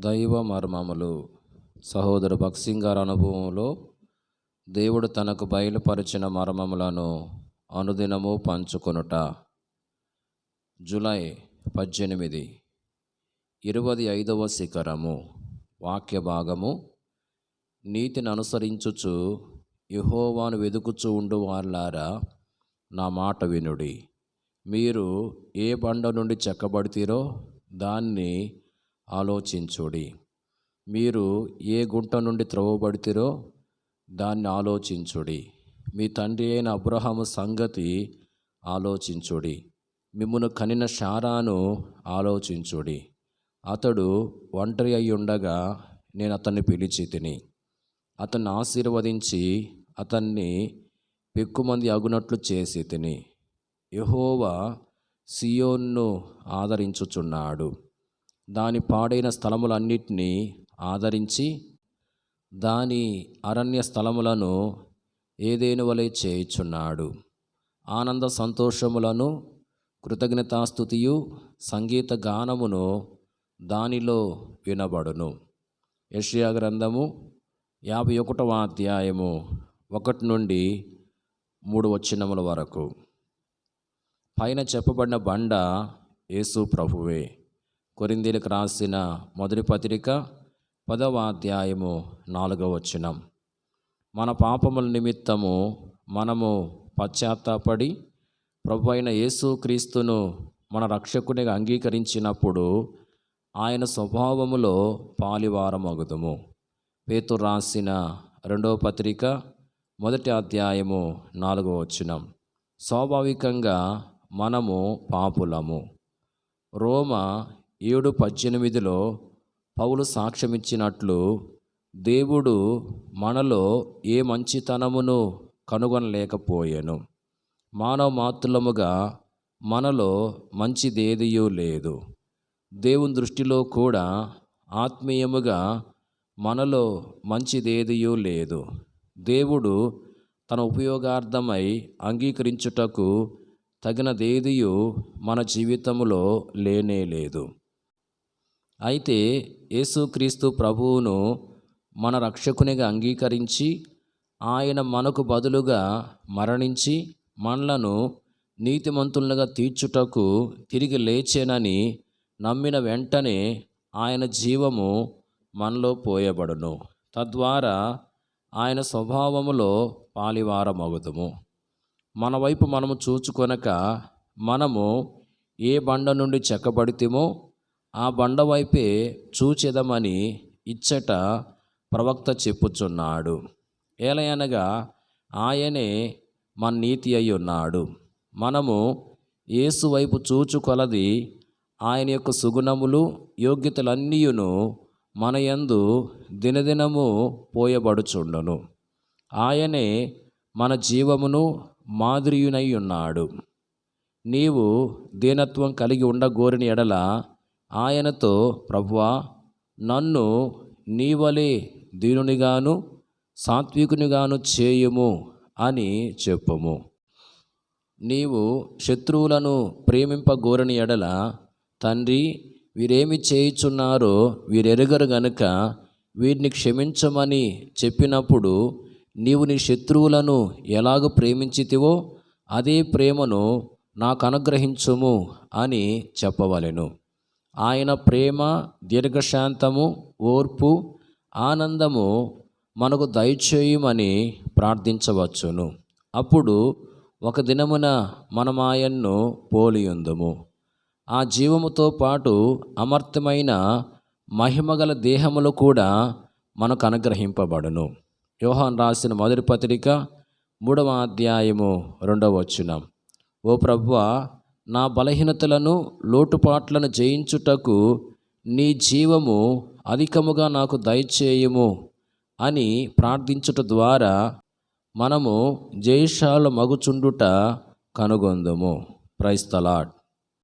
దైవ మర్మములు. సహోదరు భక్సింగ్ గారి అనుభవంలో దేవుడు తనకు బయలుపరిచిన మర్మములను అనుదినము పంచుకొనుట. జూలై పద్దెనిమిది ఇరవై ఐదవ శిఖరము. వాక్య భాగము. నీతిని అనుసరించుచు యహోవాను వెదుకుచు ఉండు వాళ్ళారా నా మాట వినుడి. మీరు ఏ బండ నుండి చెక్కబడితీరో దాన్ని ఆలోచించుడి. మీరు ఏ గుంట నుండి త్రవ్వబడితేరో దాన్ని ఆలోచించుడి. మీ తండ్రి అయిన అబ్రహాము సంగతి ఆలోచించుడి. మిమ్మను కనిన శారాను ఆలోచించుడి. అతడు ఒంటరి అయి ఉండగా నేను అతన్ని పిలిచి తిని అతన్ని ఆశీర్వదించి అతన్ని పెక్కుమంది అగునట్లు చేసి తిని యహోవా సియోన్ను ఆదరించుచున్నాడు. దాని పాడైన స్థలములన్నిటినీ ఆదరించి దాని అరణ్య స్థలములను ఏదేను వలె చేయుచున్నాడు. ఆనంద సంతోషములను కృతజ్ఞతాస్థుతియు సంగీత గానమును దానిలో వినబడును. యెషయా గ్రంథము యాభై ఒకటవ అధ్యాయము ఒకటి నుండి మూడు వచ్చినముల వరకు. పైన చెప్పబడిన బండ యేసు ప్రభువే. కొరిందీలకు రాసిన మొదటి పత్రిక పదవ అధ్యాయము నాలుగవ వచనం. మన పాపముల నిమిత్తము మనము పశ్చాత్తాపడి ప్రభు అయిన యేసుక్రీస్తును మన రక్షకునిగా అంగీకరించినప్పుడు ఆయన స్వభావములో పాలివారమగుదము. పేతు రాసిన రెండవ పత్రిక మొదటి అధ్యాయము నాలుగవ వచనం. స్వాభావికంగా మనము పాపులము. రోమ ఏడు పద్దెనిమిదిలో పౌలు సాక్ష్యమిచ్చినట్లు దేవుడు మనలో ఏ మంచితనమును కనుగొనలేకపోయాను. మానవ మాతులముగా మనలో మంచిదేదియూ లేదు. దేవుని దృష్టిలో కూడా ఆత్మీయముగా మనలో మంచిదేదియూ లేదు. దేవుడు తన ఉపయోగార్థమై అంగీకరించుటకు తగినదేదియూ మన జీవితములో లేనే లేదు. అయితే యేసుక్రీస్తు ప్రభువును మన రక్షకునిగా అంగీకరించి ఆయన మనకు బదులుగా మరణించి మనలను నీతిమంతులుగా తీర్చుటకు తిరిగి లేచేనని నమ్మిన వెంటనే ఆయన జీవము మనలో పోయబడును. తద్వారా ఆయన స్వభావములో పాలివారమగుదుము. మన వైపు మనము చూచుకొనక మనము ఏ బండ నుండి చెక్కబడితేమో ఆ బండ వైపే చూచెదమని ఇచ్చట ప్రవక్త చెప్పుచున్నాడు. ఏలయనగా ఆయనే మన నీతి అయి ఉన్నాడు. మనము యేసు వైపు చూచుకొలది ఆయన యొక్క సుగుణములు యోగ్యతలన్నీయును మన యందు దినదినము పోయబడుచుండును. ఆయనే మన జీవమును మాదిరియునై ఉన్నాడు. నీవు దీనత్వం కలిగి ఉండగోరిని ఎడల ఆయనతో ప్రభువా నన్ను నీవలే దీనునిగాను సాత్వికునిగాను చేయుము అని చెప్పుము. నీవు శత్రువులను ప్రేమింపగోరని ఎడల తండ్రి వీరేమి చేయుచున్నారో వీరెరుగరు గనుక వీరిని క్షమించమని చెప్పినప్పుడు నీవు నీ శత్రువులను ఎలాగ ప్రేమించితివో అదే ప్రేమను నాకు అనుగ్రహించుము అని చెప్పవలెను. ఆయన ప్రేమ దీర్ఘశాంతము ఓర్పు ఆనందము మనకు దయచేయమని ప్రార్థించవచ్చును. అప్పుడు ఒక దినమున మనమాయన్ను పోలియుందుము. ఆ జీవముతో పాటు అమర్త్యమైన మహిమగల దేహములు కూడా మనకు అనుగ్రహింపబడును. యోహాన్ రాసిన మొదటి పత్రిక మూడవ అధ్యాయము రెండవ వచనం. ఓ ప్రభువ నా బలహీనతలను లోటుపాట్లను జయించుటకు నీ జీవము అధికముగా నాకు దయచేయము అని ప్రార్థించుట ద్వారా మనము జయశాల మగుచుండుట కనుగొందుము ప్రైస్తలాడ్